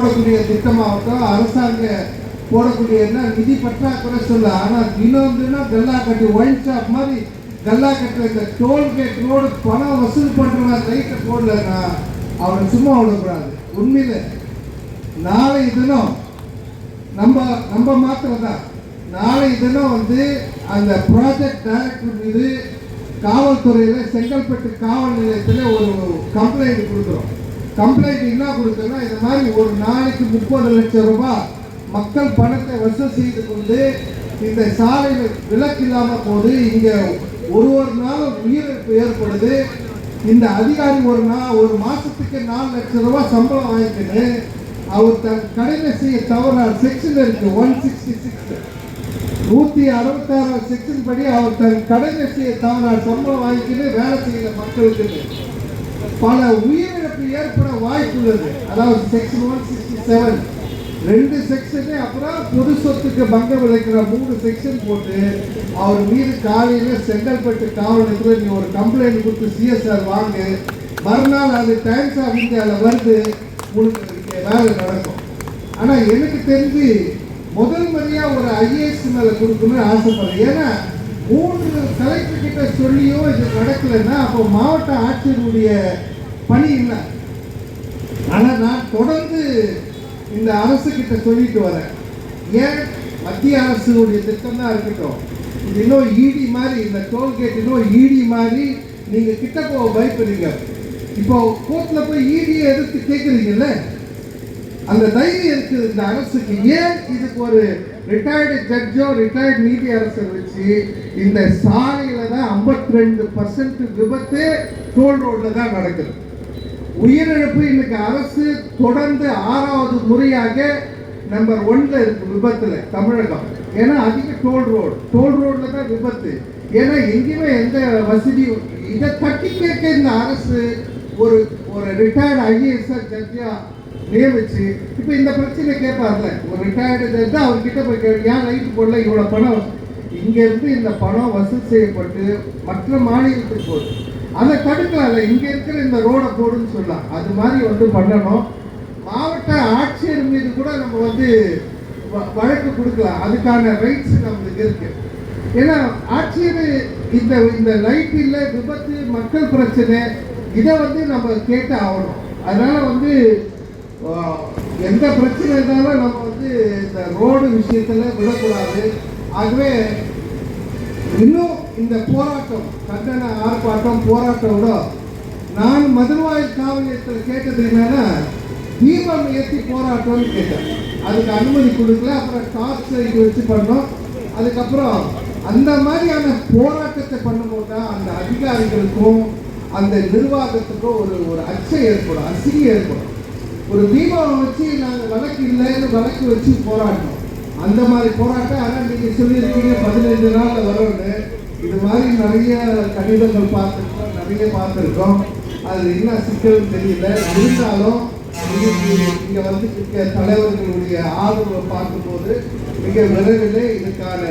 போடக்கூடிய திட்டமாகட்டும் அரசாங்க போடக்கூடிய என்ன நிதி பற்றாக்குறை சொல்ல ஆனால் தினம் தினம் கல்லா கட்டி ஒயின் ஷாப் மாதிரி கல்லா கட்டுற இந்த டோல்கேட் ரோடு பணம் வசூல் பண்ணுறவன் ரைட்டை போடலன்னா அவனை சும்மா விடக்கூடாது. உண்மையில நாளை தினம் நம்ம நம்ம மாத்திரம் தான் நாளை தினம் வந்து அந்த ப்ராஜெக்ட் டைரக்டர் மீது காவல்துறையில் செங்கல்பட்டு காவல் நிலையத்தில் ஒரு கம்ப்ளைண்ட் கொடுக்குறோம். கம்ப்ளைண்ட் என்ன கொடுக்குறோம்னா இந்த மாதிரி ஒரு நாளைக்கு முப்பது லட்சம் ரூபாய் மக்கள் பணத்தை வசூல் செய்து கொண்டு இந்த சாலையில் விலக்கு இல்லாமல் போது இங்கே ஒரு ஒரு நாள் உயிரிழப்பு ஏற்படுது. இந்த அதிகாரி ஒரு நாள் ஒரு மாதத்துக்கு நாலு லட்சம் ரூபாய் சம்பளம் வாங்கிக்கின்னு அவர் தன் கடையில் செய்ய தவறார் செக்ஷன் இருக்கு ஒன் சிக்ஸ்டி சிக்ஸ் நூற்றி அறுபத்தாறாம் செக்ஷன் படி அவர் தன் கடைசியை செய்ய சம்பளம் வாங்கிக்கிட்டு வேலை செய்யல மக்களுக்கு பல உயிரிழப்பு ஏற்பட வாய்ப்பு உள்ளது அதாவது செக்ஷன் ஒன் சிக்ஸ்டி செவன் ரெண்டு செக்ஷனே அப்புறம் பொது சொத்துக்கு பங்கம் விளைக்கிற மூணு செக்ஷன் போட்டு அவர் மீது காலையில் செங்கல்பட்டு காவல் நிலையத்தில் நீ ஒரு கம்ப்ளைண்ட் கொடுத்து சிஎஸ்ஆர் வாங்கு. மறுநாள் அது டைம்ஸ் ஆஃப் இந்தியாவில் வருது உங்களுக்கு வேலை நடக்கும். ஆனால் எனக்கு தெரிஞ்சு முதல் முறையாக ஒரு ஐஏஎஸ் மேலே கொடுக்கணும்னு ஆசைப்படுறேன். ஏன்னா மூன்று கலெக்டர் கிட்ட சொல்லியோ இது நடக்கலைன்னா அப்போ மாவட்ட ஆட்சியருடைய பணி இல்லை ஆனால் நான் தொடர்ந்து இந்த அரசு கிட்ட சொல்லிட்டு வரேன். ஏன்? மத்திய அரசுடைய திட்டம் தான் இருக்கட்டும். இது இன்னும் ஈடி மாதிரி இந்த டோல்கேட் இன்னும் ஈடி மாதிரி நீங்கள் கிட்ட போக பயப்படுறீங்க இப்போ கோர்ட்டில் போய் ஈடியை எதிர்த்து கேட்குறீங்கல்ல அந்த தைரியம் இருக்குது இந்த அரசுக்கு. ஏன் இதுக்கு ஒரு ரிட்டையர்டு ஜட்ஜோ ரிட்டையர்டு நீதி அரசர் வச்சு இந்த சாலையில தான் ஐம்பத்தி ரெண்டு பர்சன்ட் விபத்து டோல் ரோட்ல தான் நடக்குது. உயிரிழப்பு இன்னைக்கு அரசு தொடர்ந்து ஆறாவது முறையாக நம்பர் ஒன்ல இருக்கு விபத்துல தமிழகம். ஏன்னா அதிக டோல் ரோடு டோல் ரோட்ல தான் விபத்து. ஏன்னா எங்கேயுமே எந்த வசதியும் இதை தட்டி கேட்க இந்த அரசு ஒரு ஒரு ரிட்டையர்டு ஐஏஎஸ்ஆர் ஜட்ஜா நியமிச்சு இப்போ இந்த பிரச்சனை கேட்பார்ல ஒரு ரிட்டையர்டு ஜட்ஜ் அவர்கிட்ட போய் கேட்டு ஏன் லைட்டு போடல இவ்வளோ பணம்? இங்கேருந்து இந்த பணம் வசூல் செய்யப்பட்டு மற்ற மாநிலத்துக்கு போகுது. அதை தடுக்கலாம்ல இங்கே இருக்கிற இந்த ரோடை போடுன்னு சொல்லலாம். அது மாதிரி வந்து பண்ணணும். மாவட்ட ஆட்சியர் மீது கூட நம்ம வந்து வ- வழக்கு கொடுக்கலாம். அதுக்கான ரைட்ஸ் நம்மளுக்கு இருக்கு. ஏன்னா ஆட்சியர் இந்த இந்த லைட் இல்லை விபத்து மக்கள் பிரச்சனை இதை வந்து நம்ம கேட்டு ஆகணும். அதனால வந்து எந்த பிரச்சனை இருந்தாலும் நம்ம வந்து இந்த ரோடு விஷயத்தில் விடக்கூடாது. ஆகவே இன்னும் இந்த போராட்டம் கண்டன ஆர்ப்பாட்டம் போராட்டம் விட நான் மதுரவாயில் காவல் நிலையத்தில் கேட்டது என்னன்னா தீபம் ஏற்றி போராட்டம்னு கேட்டேன். அதுக்கு அனுமதி கொடுக்கல அப்புறம் டார்ச் லைட் வச்சு பண்ணோம். அதுக்கப்புறம் அந்த மாதிரியான போராட்டத்தை பண்ணும்போது தான் அந்த அதிகாரிகளுக்கும் அந்த நிர்வாகத்துக்கும் ஒரு ஒரு அச்சம் ஏற்படும் அசிங்கம் ஏற்படும். ஒரு தீபாவை வச்சு நாங்கள் வழக்கு இல்லைன்னு வழக்கு வச்சு போராடினோம். அந்த மாதிரி போராட்டம் ஆனால் நீங்கள் சொல்லியிருக்கீங்க பதினைந்து நாளில் வரும்னு. இது மாதிரி நிறைய கடிதங்கள் பார்த்துருக்கோம் நிறைய பார்த்துருக்கோம். அது என்ன சிக்கல்னு தெரியல. இருந்தாலும் இங்கே வந்து இருக்க தலைவர்களுடைய ஆதரவை பார்க்கும்போது மிக விரைவில் இதுக்கான